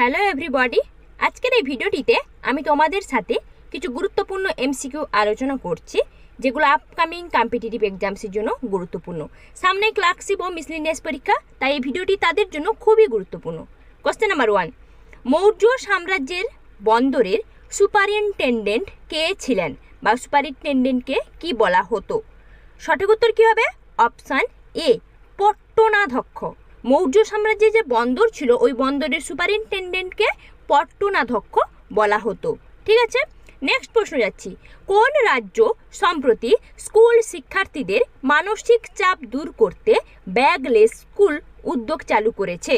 Hello everybody আজকের এই ভিডিওটিতে আমি তোমাদের সাথে কিছু গুরুত্বপূর্ণ এমসিকিউ আলোচনা করছি, যেগুলো আপকামিং কম্পিটিটিভ এক্সামসের জন্য গুরুত্বপূর্ণ। সামনে ক্লার্কশিপ ও মিসলিনিয়াস পরীক্ষা, তাই এই ভিডিওটি তাদের জন্য খুবই গুরুত্বপূর্ণ। কোশ্চেন নাম্বার ওয়ান মৌর্য সাম্রাজ্যের বন্দরের সুপারিনটেন্ডেন্ট কে ছিলেন বা সুপারিনটেন্ডেন্টকে কি বলা হতো? সঠিক উত্তর কী হবে? অপশান এ পট্টনাধ্যক্ষ মৌর্য সাম্রাজ্যে যে বন্দর ছিল, ওই বন্দরের সুপারিনটেন্ডেন্টকে পট্টনাধ্যক্ষ বলা হতো। ঠিক আছে? নেক্সট প্রশ্ন যাচ্ছি। কোন রাজ্য সম্প্রতি স্কুল শিক্ষার্থীদের মানসিক চাপ দূর করতে ব্যাগলেস স্কুল উদ্যোগ চালু করেছে?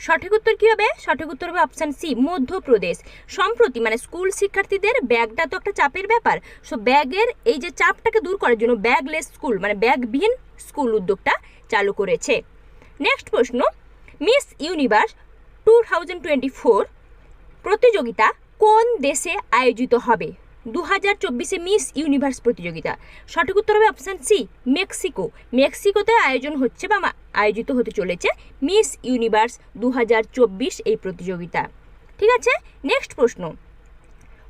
সঠিক উত্তর কী হবে? সঠিক উত্তর হবে অপশান সি মধ্যপ্রদেশ। সম্প্রতি মানে স্কুল শিক্ষার্থীদের ব্যাগটা তো একটা চাপের ব্যাপার। সো ব্যাগের এই যে চাপটাকে দূর করার জন্য ব্যাগলেস স্কুল মানে ব্যাগবিহীন স্কুল উদ্যোগটা চালু করেছে। নেক্সট প্রশ্ন, Miss Universe two thousand twenty four প্রতিযোগিতা কোন দেশে আয়োজিত হবে? দু হাজার চব্বিশে মিস ইউনিভার্স প্রতিযোগিতা। সঠিক উত্তর হবে অপশান সি, মেক্সিকো। মেক্সিকোতে আয়োজন হচ্ছে বা আয়োজিত হতে চলেছে মিস ইউনিভার্স দু হাজার চব্বিশ এই প্রতিযোগিতা। ঠিক আছে? নেক্সট প্রশ্ন,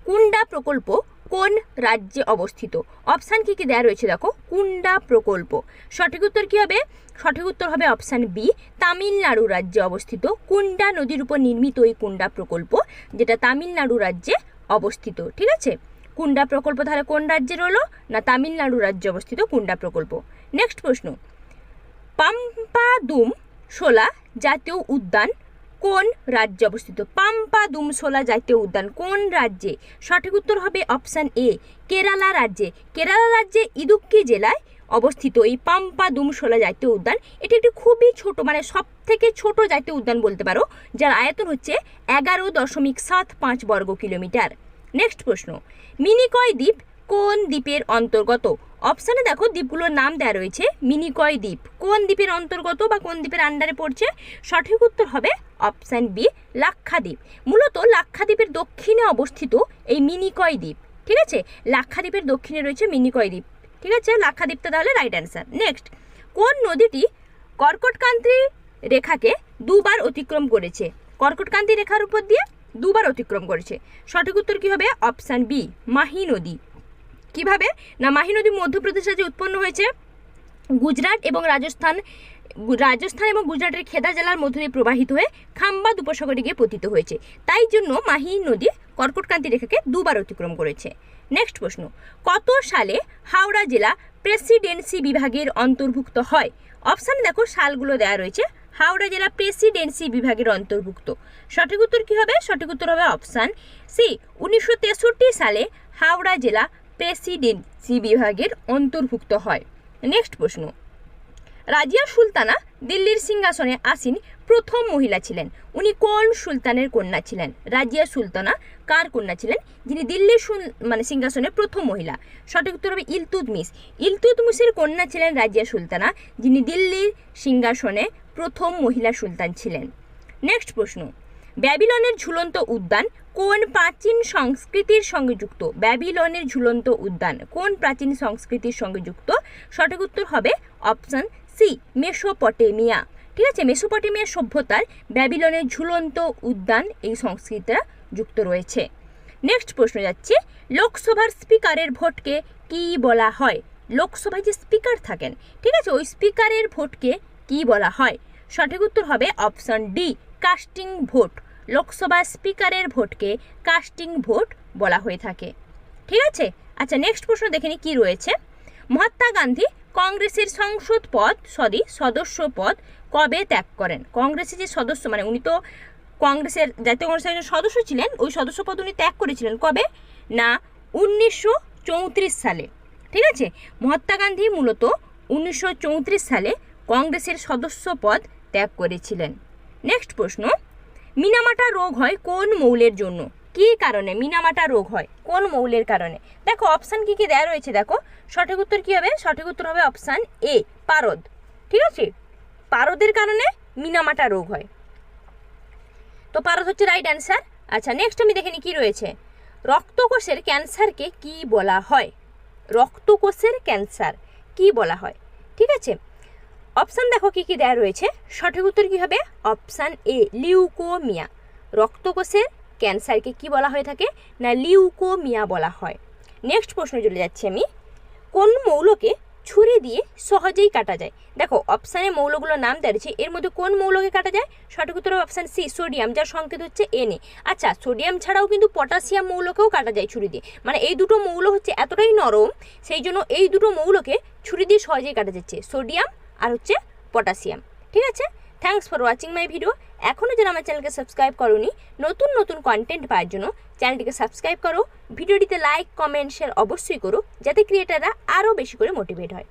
কুন্ডা প্রকল্প কোন রাজ্যে অবস্থিত? অপশান কি কি দেওয়া রয়েছে দেখো? কুন্ডা প্রকল্প। সঠিক উত্তর কি হবে? সঠিক উত্তর হবে অপশান বি তামিলনাড়ু রাজ্যে অবস্থিত। কুন্ডা নদীর উপর নির্মিত এই কুন্ডা প্রকল্প, যেটা তামিলনাড়ু রাজ্যে অবস্থিত, ঠিক আছে? কুন্ডা প্রকল্প তাহলে কোন রাজ্যের হলো না, তামিলনাড়ু রাজ্যে অবস্থিত কুন্ডা প্রকল্প। নেক্সট প্রশ্ন। পাম্পাদুম, শোলা জাতীয় উদ্যান কোন রাজ্যে অবস্থিত? পাম্পা দুমসোলা জাতীয় উদ্যান কোন রাজ্যে? সঠিক উত্তর হবে অপশান এ, কেরালা রাজ্যে। কেরালা রাজ্যে ইদুক্কি জেলায় অবস্থিত এই পাম্পা দুমসোলা জাতীয় উদ্যান। এটি একটি খুবই ছোট মানে সব থেকে ছোট জাতীয় উদ্যান বলতে পারো, যার আয়তন হচ্ছে এগারো দশমিক সাত পাঁচ বর্গ কিলোমিটার। নেক্সট প্রশ্ন, মিনিকয় দ্বীপ কোন দ্বীপের অন্তর্গত? অপশানে দেখো, দ্বীপগুলোর নাম দেওয়া রয়েছে মিনিকয় দ্বীপ। কোন দ্বীপের অন্তর্গত বা কোন দ্বীপের আন্ডারে পড়ছে? সঠিক উত্তর হবে অপশান বি লাক্ষাদ্বীপ। মূলত লাক্ষাদ্বীপের দক্ষিণে অবস্থিত এই মিনিকয় দ্বীপ, ঠিক আছে? লাক্ষাদ্বীপের দক্ষিণে রয়েছে মিনিকয় দ্বীপ, ঠিক আছে? লাক্ষাদ্বীপটা তাহলে রাইট অ্যান্সার নেক্সট কোন নদীটি কর্কটকান্তি রেখাকে দুবার অতিক্রম করেছে? কর্কটকান্তি রেখার উপর দিয়ে দুবার অতিক্রম করেছে। সঠিক উত্তর কী হবে? অপশান বি মাহি নদী। কীভাবে? না মাহি নদী মধ্যপ্রদেশ রাজ্যে উৎপন্ন হয়েছে, গুজরাট এবং রাজস্থান রাজস্থান এবং গুজরাটের খেদা জেলার মধ্য দিয়ে প্রবাহিত হয়ে খাম্বাদ উপসাগরে গিয়ে পতিত হয়েছে। তাই জন্য মাহি নদী কর্কটকান্তি রেখাকে দুবার অতিক্রম করেছে। নেক্সট প্রশ্ন, কত সালে হাওড়া জেলা প্রেসিডেন্সি বিভাগের অন্তর্ভুক্ত হয়? অপশানে দেখো, সালগুলো দেওয়া রয়েছে। হাওড়া জেলা প্রেসিডেন্সি বিভাগের অন্তর্ভুক্ত। সঠিক উত্তর কী হবে? সঠিক উত্তর হবে অপশান সি উনিশশো তেষট্টি সালে হাওড়া জেলা প্রেসিডেন্সি বিভাগের অন্তর্ভুক্ত হয়। নেক্সট প্রশ্ন। রাজিয়া সুলতানা দিল্লির সিংহাসনে আসীন প্রথম মহিলা ছিলেন। উনি কোন সুলতানের কন্যা ছিলেন? রাজিয়া সুলতানা কার কন্যা ছিলেন? যিনি দিল্লির মানে সিংহাসনে প্রথম মহিলা। সঠিক উত্তর হবে ইলতুতমিস ইলতুতমিসের কন্যা ছিলেন রাজিয়া সুলতানা, যিনি দিল্লির সিংহাসনে প্রথম মহিলা সুলতান ছিলেন। নেক্সট প্রশ্ন। ব্যাবিলনের ঝুলন্ত উদ্যান কোন প্রাচীন সংস্কৃতির সঙ্গে যুক্ত? ব্যাবিলনের ঝুলন্ত উদ্যান কোন প্রাচীন সংস্কৃতির সঙ্গে যুক্ত? সঠিক উত্তর হবে অপশন সি মেসোপটেমিয়া। ঠিক আছে? মেসোপটেমিয়া সভ্যতার ব্যাবিলনের ঝুলন্ত উদ্যান এই সংস্কৃতিরা যুক্ত রয়েছে। নেক্সট প্রশ্ন যাচ্ছে, লোকসভার স্পিকারের ভোটকে কি বলা হয়? লোকসভায় যে স্পিকার থাকেন, ঠিক আছে? ওই স্পিকারের ভোটকে কি বলা হয়? সঠিক উত্তর হবে option D casting vote, Lok Sabha স্পিকারের ভোটকে কাস্টিং ভোট বলা হয়ে থাকে। ঠিক আছে? আচ্ছা নেক্সট প্রশ্ন দেখে নি, কি রয়েছে? মহাত্মা গান্ধী কংগ্রেসের সংসদ পদ সরি সদস্য পদ কবে ত্যাগ করেন? কংগ্রেসের যে সদস্য মানে উনি তো কংগ্রেসের জাতীয় কংগ্রেসের একজন সদস্য ছিলেন, ওই সদস্য পদ উনি ত্যাগ করেছিলেন কবে? না, উনিশশো চৌত্রিশ সালে। ঠিক আছে? মহাত্মা গান্ধী মূলত উনিশশো চৌত্রিশ সালে কংগ্রেসের সদস্য পদ ত্যাগ করেছিলেন। নেক্সট প্রশ্ন, মিনামাটা রোগ হয় কোন মৌলের জন্য? কী কারণে মিনামাটা রোগ হয়? কোন মৌলের কারণে? দেখো অপশান কি কি দেওয়া রয়েছে দেখো। সঠিক উত্তর কী হবে? সঠিক উত্তর হবে অপশান এ পারদ। ঠিক আছে? পারদের কারণে মিনামাটা রোগ হয়। তো পারদ হচ্ছে রাইট অ্যান্সার আচ্ছা নেক্সট আমি দেখে নিই কী রয়েছে। রক্তকোষের ক্যান্সারকে কি বলা হয়? রক্তকোষের ক্যান্সার, কি বলা হয়? ঠিক আছে? অপশান দেখো কি কি দেয়া রয়েছে। সঠিক উত্তর কি হবে? অপশান এ লিউকোমিয়া রক্তকোষের ক্যান্সারকে কি বলা হয়ে থাকে? না লিউকোমিয়া বলা হয়। নেক্সট প্রশ্ন চলে যাচ্ছি আমি। কোন মৌলকে ছুরি দিয়ে সহজেই কাটা যায়? দেখো অপশানে মৌলগুলোর নাম দেওয়া এর মধ্যে কোন মৌলকে কাটা যায়? সঠিক উত্তর অপশান সি সোডিয়াম যার সংকেত হচ্ছে এনএ আচ্ছা সোডিয়াম ছাড়াও কিন্তু পটাশিয়াম মৌলকেও কাটা যায় ছুরি দিয়ে। মানে এই দুটো মৌল হচ্ছে এতটাই নরম, সেই জন্য এই দুটো মৌলকে ছুরি দিয়ে সহজেই কাটা যাচ্ছে। সোডিয়াম আর হচ্ছে পটাশিয়াম। ঠিক আছে? Thanks for watching my video এখনও যারা আমার চ্যানেলকে সাবস্ক্রাইব করনি, নতুন নতুন কন্টেন্ট পাওয়ার জন্য চ্যানেলটিকে সাবস্ক্রাইব করো। ভিডিওটিতে লাইক কমেন্ট শেয়ার অবশ্যই করো, যাতে ক্রিয়েটাররা আরও বেশি করে মোটিভেট হয়।